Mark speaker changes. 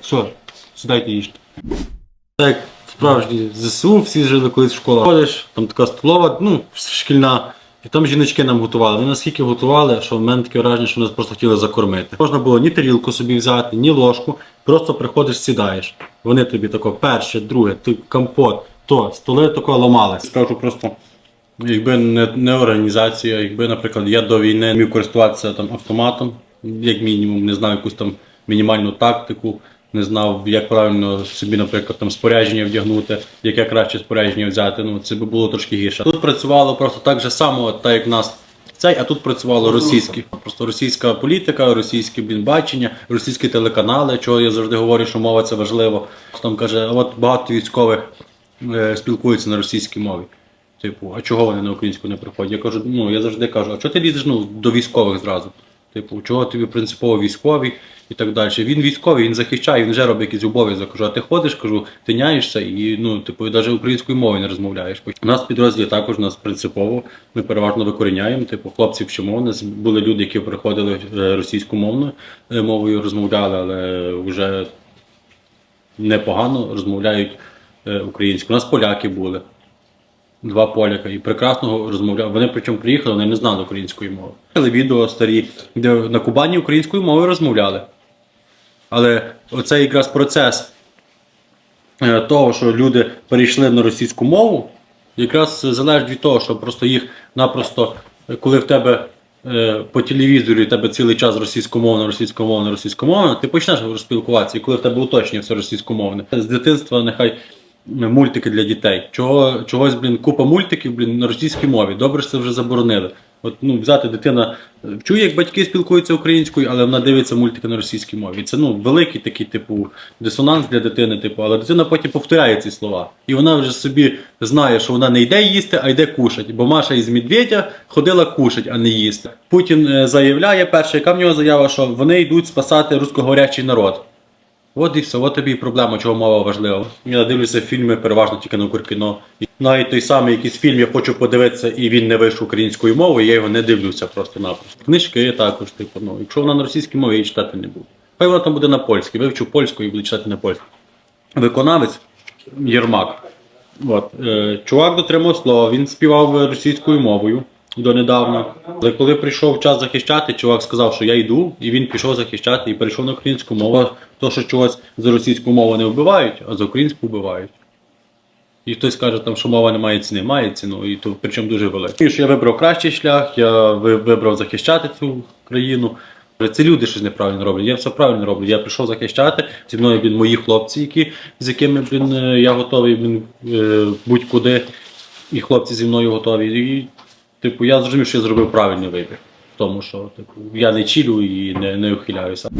Speaker 1: Все, сідайте їжте. Так, справжні ЗСУ, всі жили колись в школах. Ходиш, там така столова, ну, шкільна. І там жіночки нам готували. Вони наскільки готували, що в мене таке враження, що нас просто хотіли закормити. Можна було ні тарілку собі взяти, ні ложку. Просто приходиш, сідаєш. Вони тобі тако перше, друге, ти компот, то столи тако ламали. Скажу просто. Якби не, не організація, якби, наприклад, я до війни міг користуватися там автоматом, як мінімум, не знав якусь там мінімальну тактику, не знав, як правильно собі, наприклад, там спорядження вдягнути, яке краще спорядження взяти. Ну це би було трошки гірше. Тут працювало просто так же само, так як в нас. Цей, а тут працювало російське. Просто російська політика, російське бачення, російські телеканали, чого я завжди говорю, що мова це важливо. Там каже, от багато військових е, спілкуються на російській мові. Типу, а чого вони на українську не приходять? Я кажу, ну я завжди кажу, а чого ти лізеш ну, до військових зразу? Типу, чого тобі принципово військові і так далі. Він військовий, він захищає, він вже робить якийсь обов'язок. Кажу, а ти ходиш, кажу, тиняєшся і ну, типу, навіть українською мовою не розмовляєш. У нас підрозділі також нас принципово, ми переважно викоріняємо. Типу, хлопці вчимо. У нас були люди, які приходили е, російськомовною е, мовою, розмовляли, але вже непогано розмовляють е, українською. У нас поляки були два поляка і прекрасно розмовляли. Вони причому приїхали, вони не знали української мови. Але відео старі, де на Кубані українською мовою розмовляли. Але оцей якраз процес е, того, що люди перейшли на російську мову, якраз залежить від того, що просто їх напросто, коли в тебе е, по телевізорі тебе цілий час російськомовно, російськомовно, російськомовно, ти почнеш розпілкуватися, і коли в тебе уточнює все російськомовне. З дитинства нехай мультики для дітей. Чого, чогось, блін, купа мультиків, блін, на російській мові. Добре, що це вже заборонили. От, ну, взяти дитина е, чує, як батьки спілкуються українською, але вона дивиться мультики на російській мові. Це ну, великий такий, типу, дисонанс для дитини, типу, але дитина потім повторяє ці слова. І вона вже собі знає, що вона не йде їсти, а йде кушать. Бо Маша із Медведя ходила кушать, а не їсти. Путін е, заявляє перше, яка в нього заява, що вони йдуть спасати русскоговорячий народ. От і все, от тобі і проблема, чого мова важлива. Я дивлюся фільми переважно тільки на Укркіно. Навіть той самий якийсь фільм я хочу подивитися, і він не вийшов українською мовою, я його не дивлюся просто-напросто. Книжки також, типу, ну, якщо вона на російській мові, я її читати не буду. Хай вона там буде на польській, вивчу польську і буду читати на польській. Виконавець Єрмак. От, е, чувак дотримав слова, він співав російською мовою донедавна. Але коли прийшов час захищати, чувак сказав, що я йду, і він пішов захищати і перейшов на українську мову. То, що чогось за російську мову не вбивають, а за українську вбивають. І хтось каже, там, що мова не має ціни, має ціну, і то причому дуже велику. І що я вибрав кращий шлях, я вибрав захищати цю країну. Це люди щось неправильно роблять. Я все правильно роблю. Я прийшов захищати. Зі мною блін, мої хлопці, які, з якими блін, е, я готовий блін, е, будь-куди. І хлопці зі мною готові. І, типу, я зрозумів, що я зробив правильний вибір. В тому, що типу, я не чілю і не, не ухиляюся.